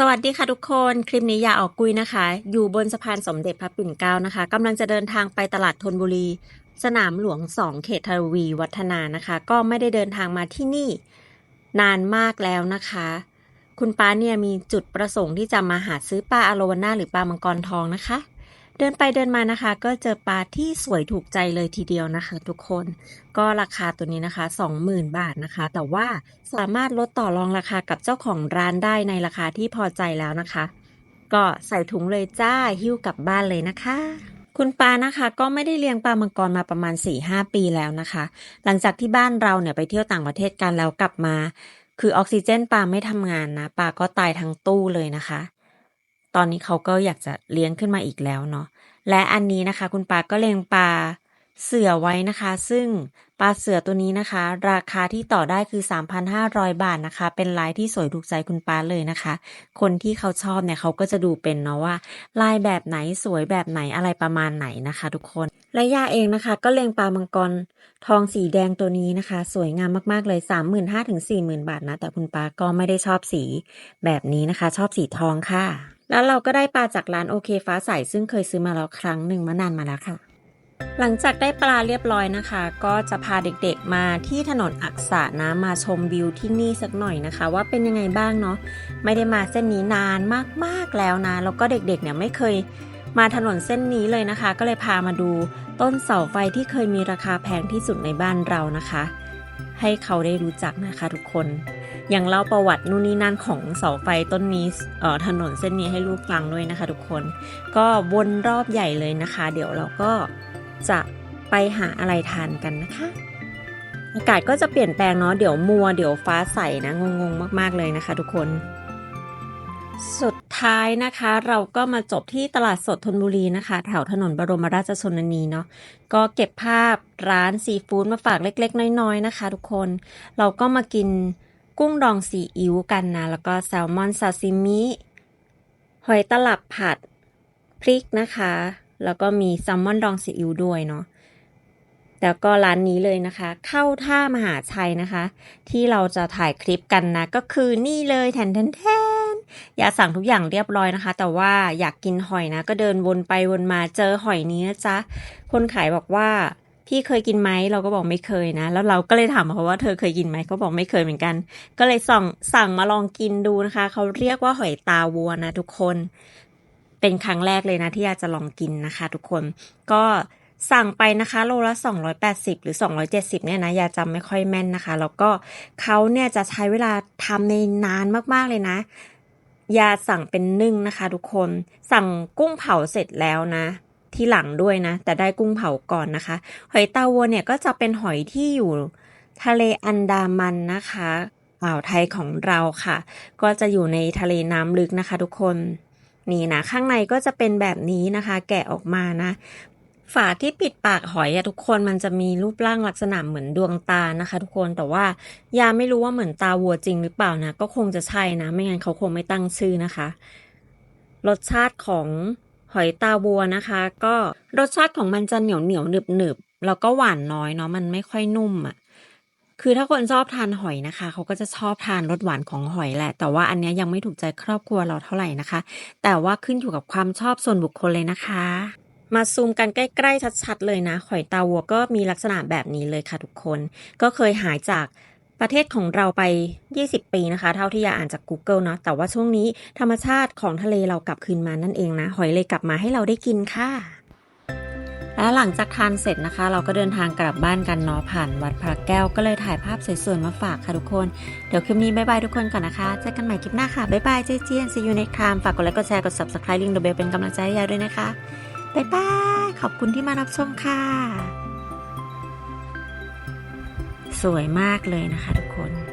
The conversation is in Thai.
สวัสดีค่ะทุกคน คลิปนี้อย่าออกกุยนะคะ อยู่บนสะพานสมเด็จพระปิ่นเกล้านะคะกำลังจะเดินทางไปตลาดธนบุรี สนามหลวง 2 เขตทวีวัฒนานะคะ ก็ไม่ได้เดินทางมาที่นี่นานมากแล้วนะคะ คุณป้าเนี่ยมีจุดประสงค์ที่จะมาหาซื้อปลาอโลวาน่าหรือปลามังกรทองนะคะ เดินไปเดินมานะคะ ก็เจอปลาที่สวยถูกใจเลยทีเดียวนะคะ ทุกคนก็ราคาตัวนี้นะคะ 20,000 บาทนะคะ แต่ว่าสามารถลดต่อรองราคากับเจ้าของร้านได้ในราคาที่พอใจแล้วนะคะ ก็ใส่ถุงเลยจ้าหิ้วกลับบ้านเลยนะคะคุณปานะคะก็ไม่ได้เลี้ยงปลามังกรมาประมาณ 4-5 ปีแล้วนะคะ หลังจากที่บ้านเราเนี่ยไปเที่ยวต่างประเทศกันแล้วกลับมา คือออกซิเจนปลาไม่ทำงานนะปลาก็ตายทั้งตู้เลยนะคะ ตอนนี้เขาก็อยากจะเลี้ยงขึ้นมาอีกแล้วเนาะและอันนี้นะคะ คุณปาก็เลี้ยงปลาเสือไว้นะคะ ซึ่งปลาเสือตัวนี้นะคะ ราคาที่ต่อได้คือ 3,500 บาทนะคะ เป็นลายที่สวยถูกใจคุณปาเลยนะคะ คนที่เขาชอบเนี่ยเขาก็จะดูเป็นเนาะว่า ลายแบบไหนสวยแบบไหนอะไรประมาณไหนนะคะ ทุกคนและยาเองนะคะ ก็เลี้ยงปลามังกรทองสีแดงตัวนี้นะคะ สวยงามมากๆเลย 35,000ถึง40,000 บาทนะ แต่คุณปาก็ไม่ได้ชอบสีแบบนี้นะคะ ชอบสีทองค่ะ แล้วเราก็ได้ปลาจากร้านโอเคฟ้าใสซึ่งเคยซื้อมาแล้วครั้งหนึ่งมานานมาแล้วค่ะ หลังจากได้ปลาเรียบร้อยนะคะ ก็จะพาเด็กๆมาที่ถนนอักษะนะมาชมวิวที่นี่สักหน่อยนะคะ ว่าเป็นยังไงบ้างเนาะไม่ได้มาเส้นนี้นานมากๆแล้วนะแล้วก็เด็กๆเนี่ยไม่เคยมาถนนเส้นนี้เลยนะคะ ก็เลยพามาดูต้นเสาไฟที่เคยมีราคาแพงที่สุดในบ้านเรานะคะ ให้เขาได้รู้จักนะคะทุกคน ย่างเล่าประวัตินู่นนี่นั่นของเสาไฟต้นนี้เออถนนเส้นนี้ให้ลูกฟังด้วยนะคะ ทุกคน ก็วนรอบใหญ่เลยนะคะ เดี๋ยวเราก็จะไปหาอะไรทานกันนะคะอากาศก็จะเปลี่ยนแปลงเนาะเดี๋ยวมัวเดี๋ยวฟ้าใสนะงงๆ มากๆเลยนะคะ ทุกคน สุดท้ายนะคะ เราก็มาจบที่ตลาดสดธนบุรีนะคะ แถวถนนบรมราชชนนีเนาะก็เก็บภาพร้านซีฟู้ดมาฝากเล็ก ๆ น้อย ๆ นะคะ ทุกคน เราก็มากิน กุ้งดองซีอิ๊วกันนะ แล้วก็แซลมอนซาซิมิ หอยตลับผัด พริกนะคะ แล้วก็มีแซลมอนดองซีอิ๊วด้วยเนาะแล้วก็ร้านนี้เลยนะคะ เข้าท่ามหาชัยนะคะ ที่เราจะถ่ายคลิปกันนะ ก็คือนี่เลยแทนแทนแทนอย่าสั่งทุกอย่างเรียบร้อยนะคะ แต่ว่าอยากกินหอยนะ ก็เดินวนไปวนมาเจอหอยนี้นะจ๊ะ คนขายบอกว่า พี่เคยกินไหมเราก็บอกไม่เคยนะ แล้วเราก็เลยถามเขาว่าเธอเคยกินไหมเขาบอกไม่เคยเหมือนกัน ก็เลยสั่งสั่งมาลองกินดูนะคะ เขาเรียกว่าหอยตาวัวนะทุกคน เป็นครั้งแรกเลยนะ ที่อยากจะลองกินนะคะ ทุกคนก็สั่งไปนะคะโลละ 280 หรือ 270 เนี่ยนะอย่าจำไม่ค่อยแม่นนะคะ แล้วก็เขาเนี่ยจะใช้เวลาทำในนานมากๆเลยนะอย่าสั่งเป็นนึ่งนะคะ ทุกคน สั่งกุ้งเผาเสร็จแล้วนะ ที่หลังด้วยนะ แต่ได้กุ้งเผาก่อนนะคะ หอยตาวัวเนี่ยก็จะเป็นหอยที่อยู่ทะเลอันดามันนะคะอ่าวไทยของเราค่ะ ก็จะอยู่ในทะเลน้ำลึกนะคะ ทุกคนนี่นะข้างในก็จะเป็นแบบนี้นะคะ แกะออกมานะ ฝาที่ปิดปากหอยอะทุกคนมันจะมีรูปร่างลักษณะเหมือนดวงตานะคะ ทุกคนแต่ว่ายาไม่รู้ว่าเหมือนตาวัวจริงหรือเปล่านะ ก็คงจะใช่นะ ไม่งั้นเขาคงไม่ตั้งชื่อนะคะ รสชาติของ อยตาวัวนะคะ ก็รสชาติของมันจะเหนียวเหนียวหนึบหนึบแล้วก็หวานน้อยเนาะมันไม่ค่อยนุ่มอะคือถ้าคนชอบทานหอยนะคะ เขาก็จะชอบทานรสหวานของหอยแหละ แต่ว่าอันนี้ยยังไม่ถูกใจครอบครัวเราเท่าไหร่นะคะ แต่ว่าขึ้นอยู่กับความชอบส่วนบุคคลเลยนะคะ มาซูมกันใกล้ๆชัดๆเลยนะหอยตาวัวก็มีลักษณะแบบนี้เลยค่ะทุกคน ก็เคยหายจาก ประเทศของเราไป 20 ปีนะคะ เท่าที่ยาอ่านจาก Google เนาะแต่ว่าช่วงนี้ธรรมชาติของทะเลเรากลับคืนมานั่นเองนะ หอยเลยกลับมาให้เราได้กินค่ะ และหลังจากทานเสร็จนะคะ เราก็เดินทางกลับบ้านกันเนาะผ่านวัดพระแก้วก็เลยถ่ายภาพสวยๆมาฝากค่ะทุกคน เดี๋ยวคลิปนี้บ๊ายบายทุกคนก่อนนะคะเจอกันใหม่คลิปหน้าค่ะบ๊ายบายเจ๊เจียน see you next time ฝากกดไลค์กดแชร์กด subscribe ลิงก์ดอะเบลเป็นกำลังใจให้ยาด้วยนะคะบ๊ายบายขอบคุณที่มารับชมค่ะ สวยมากเลยนะคะทุกคน